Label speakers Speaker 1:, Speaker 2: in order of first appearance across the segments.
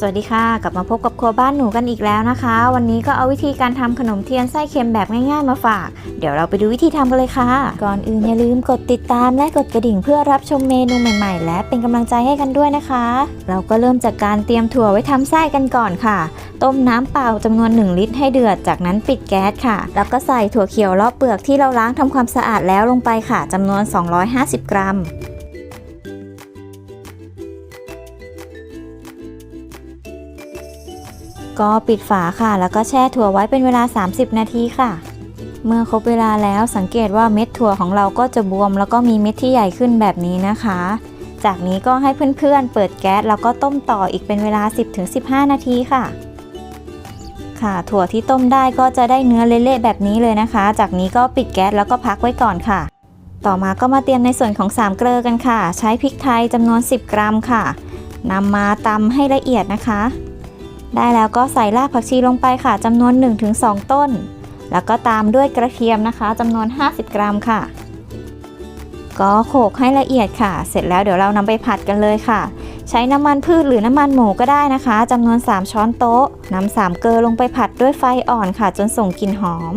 Speaker 1: สวัสดีค่ะ กลับมาพบกับครัวบ้านหนูกันอีกแล้วนะคะ วันนี้ก็เอาวิธีการทำขนมเทียนไส้เค็มแบบง่ายๆมาฝาก เดี๋ยวเราไปดูวิธีทำกันเลยค่ะ ก่อนอื่นอย่าลืมกดติดตามและกดกระดิ่งเพื่อรับชมเมนูใหม่ ๆ และเป็นกำลังใจให้กันด้วยนะคะ เราก็เริ่มจากการเตรียมถั่วไว้ทำไส้กันก่อนค่ะ ต้มน้ำเปล่าจำนวน 1 ลิตรให้เดือด จากนั้นปิดแก๊สค่ะ แล้วก็ใส่ถั่วเขียวรอบเปลือกที่เราล้างทำความสะอาดแล้วลงไปค่ะจำนวน 250 กรัม ก็ปิดฝาค่ะ แล้วก็แช่ถั่วไว้เป็นเวลา 30 นาทีค่ะ เมื่อครบเวลาแล้วสังเกตว่าเม็ดถั่วของเราก็จะบวม แล้วก็มีเม็ดที่ใหญ่ขึ้นแบบนี้นะคะ จากนี้ก็ให้เพื่อนๆ เปิดแก๊สแล้วก็ต้มต่ออีกเป็นเวลา 10-15 นาทีค่ะ ค่ะ ถั่วที่ต้มได้ก็จะได้เนื้อเละๆแบบนี้เลยนะคะ จากนี้ก็ปิดแก๊สแล้วก็พักไว้ก่อนค่ะ ต่อมาก็มาเตรียมในส่วนของสามเกลือกันค่ะ ใช้พริกไทยจำนวน 10 กรัมค่ะนำมาตำให้ละเอียดนะคะ ได้แล้วก็ใส่รากผักชีลงไปค่ะจำนวน 1-2 ต้น แล้วก็ตามด้วยกระเทียมนะคะจำนวน 50 กรัมค่ะ ก็โขลกให้ละเอียดค่ะ เสร็จแล้วเดี๋ยวเรานำไปผัดกันเลยค่ะ ใช้น้ำมันพืชหรือน้ำมันหมูก็ได้นะคะจำนวน 3 ช้อนโต๊ะนำสามเกลือลงไปผัดด้วยไฟอ่อนค่ะ จนส่งกลิ่นหอม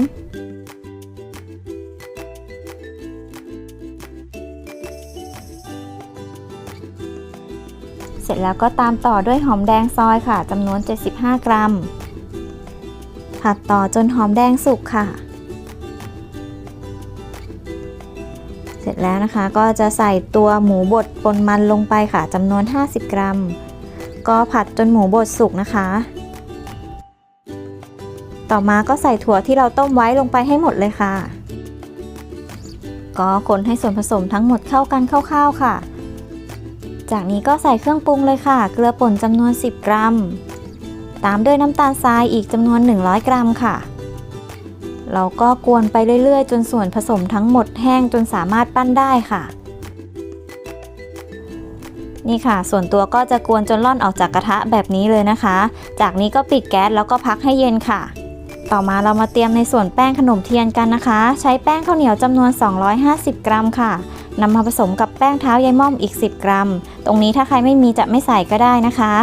Speaker 1: ร็จแล้วก็ตามต่อด้วยหอมแดงซอยค่ะจำนวน 75 กรัม ผัดต่อจนหอมแดงสุกค่ะ เสร็จแล้วนะคะก็จะใส่ตัวหมูบดปนมันลงไปค่ะจำนวน 50 กรัม ก็ผัดจนหมูบดสุกนะคะ ต่อมาก็ใส่ถั่วที่เราต้มไว้ลงไปให้หมดเลยค่ะ ก็คนให้ส่วนผสมทั้งหมดเข้ากันคร่าวๆค่ะ จากนี้ก็ใส่เครื่องปรุงเลยค่ะ เกลือป่นจำนวน 10 กรัม ตามด้วยน้ำตาลทรายอีกจำนวน 100 กรัมค่ะ เราก็กวนไปเรื่อยๆ จนส่วนผสมทั้งหมดแห้งจนสามารถปั้นได้ค่ะ นี่ค่ะ ส่วนตัวก็จะกวนจนล่อนออกจากกระทะแบบนี้เลยนะคะ จากนี้ก็ปิดแก๊สแล้วก็พักให้เย็นค่ะ ต่อมาเรามาเตรียมในส่วนแป้งขนมเทียนกันนะคะ ใช้แป้งข้าวเหนียวจำนวน 250 กรัมค่ะ นำมาผสมกับแป้งเท้ายายม่อมอีก 10 กรัม ตรงนี้ถ้าใครไม่มีจะไม่ใส่ก็ได้นะคะ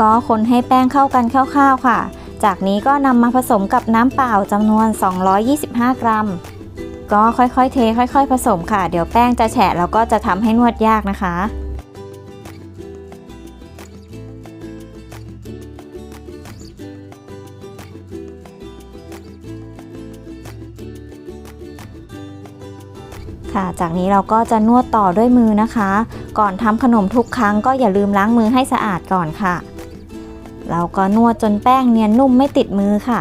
Speaker 1: ก็คนให้แป้งเข้ากันคร่าวๆค่ะ จากนี้ก็นำมาผสมกับน้ำเปล่าจำนวน 225 กรัม ก็ค่อยๆเท ค่อย ๆ ผสมค่ะ เดี๋ยวแป้งจะแฉะแล้วก็จะทำให้นวดยากนะคะ ค่ะ จากนี้เราก็จะนวดต่อด้วยมือนะคะ ก่อนทำขนมทุกครั้งก็อย่าลืมล้างมือให้สะอาดก่อนค่ะ เราก็นวดจนแป้งเนียนนุ่มไม่ติดมือค่ะ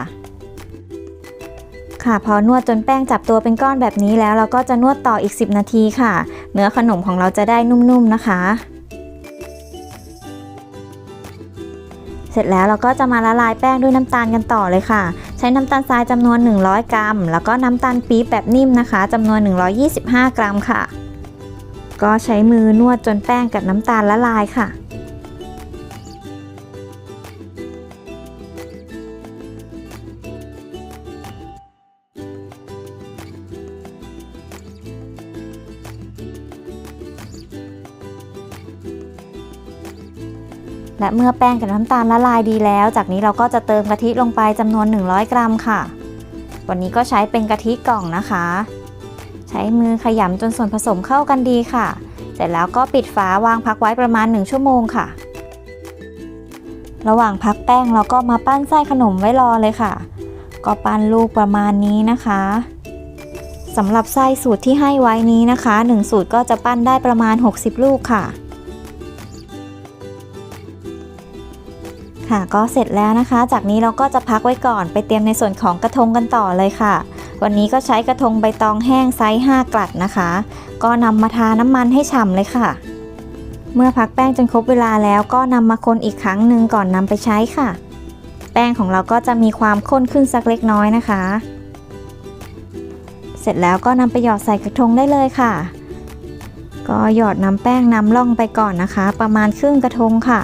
Speaker 1: ค่ะ พอนวดจนแป้งจับตัวเป็นก้อนแบบนี้แล้ว เราก็จะนวดต่ออีก 10 นาทีค่ะ เนื้อขนมของเราจะได้นุ่มๆนะคะ เสร็จแล้วเราก็จะมาละลายแป้งด้วยน้ำตาลกันต่อเลยค่ะ ใช้น้ำตาลทรายจำนวน 100 กรัม แล้วก็น้ำตาลปี๊บแบบนิ่มนะคะจำนวน 125 กรัมค่ะ ก็ใช้มือนวดจนแป้งกับน้ำตาลละลายค่ะ และเมื่อแป้งกับน้ำตาลละลายดีแล้ว จากนี้เราก็จะเติมกะทิลงไปจำนวน 100 กรัมค่ะ วันนี้ก็ใช้เป็นกะทิกล่องนะคะ ใช้มือขยำจนส่วนผสมเข้ากันดีค่ะ เสร็จแล้วก็ปิดฝาวางพักไว้ประมาณ 1 ชั่วโมงค่ะ ระหว่างพักแป้งเราก็มาปั้นไส้ขนมไว้รอเลยค่ะ ก็ปั้นลูกประมาณนี้นะคะสำหรับไส้สูตรที่ให้ไว้นี้นะคะ 1 สูตรก็จะปั้นได้ประมาณ 60 ลูกค่ะ ค่ะก็เสร็จแล้วนะคะ จากนี้เราก็จะพักไว้ก่อนไปเตรียมในส่วนของกระทงกันต่อเลยค่ะ วันนี้ก็ใช้กระทงใบตองแห้งไซส์5กลัดนะคะ ก็นำมาทาน้ำมันให้ฉ่ำเลยค่ะ เมื่อพักแป้งจนครบเวลาแล้วก็นำมาคนอีกครั้งหนึ่งก่อนนำไปใช้ค่ะ แป้งของเราก็จะมีความข้นขึ้นสักเล็กน้อยนะคะ เสร็จแล้วก็นำไปหยอดใส่กระทงได้เลยค่ะ ก็หยอดน้ำแป้งน้ำล่องไปก่อนนะคะ ประมาณครึ่งกระทงค่ะ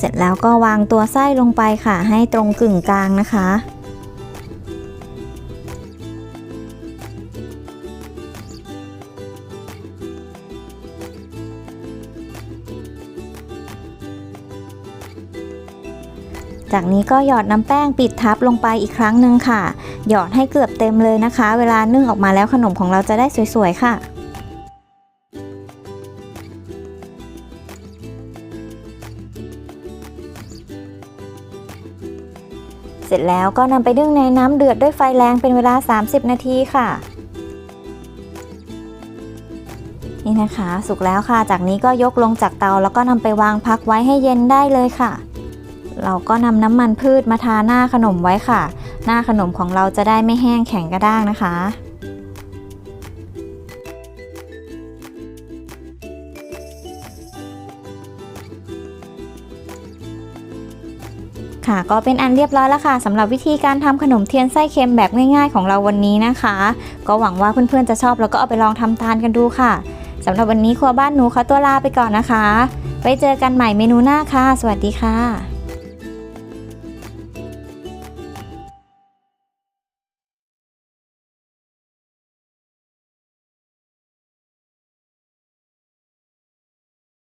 Speaker 1: เสร็จแล้วก็วางตัวไส้ลงไปค่ะ ให้ตรงกึ่งกลางนะคะ จากนี้ก็หยอดน้ำแป้งปิดทับลงไปอีกครั้งหนึ่งค่ะ หยอดให้เกือบเต็มเลยนะคะ เวลานึ่งออกมาแล้วขนมของเราจะได้สวยๆค่ะ เสร็จแล้วก็นำไปนึ่งในน้ำเดือดด้วยไฟแรงเป็นเวลา 30 นาทีค่ะ นี่นะคะ สุกแล้วค่ะ จากนี้ก็ยกลงจากเตาแล้วก็นำไปวางพักไว้ให้เย็นได้เลยค่ะ เราก็นำน้ำมันพืชมาทาหน้าขนมไว้ค่ะ หน้าขนมของเราจะได้ไม่แห้งแข็งกระด้างนะคะ ค่ะ ก็เป็นอันเรียบร้อยแล้วค่ะสำหรับวิธีการทำขนมเทียนไส้เค็มแบบง่าย ๆ ของเราวันนี้นะคะ ก็หวังว่าเพื่อนๆจะชอบแล้วก็เอาไปลองทำทานกันดูค่ะสำหรับวันนี้ครัวบ้านหนูขอตัวลาไปก่อนนะคะ ไว้เจอกันใหม่เมนูหน้าค่ะ สวัสดีค่ะ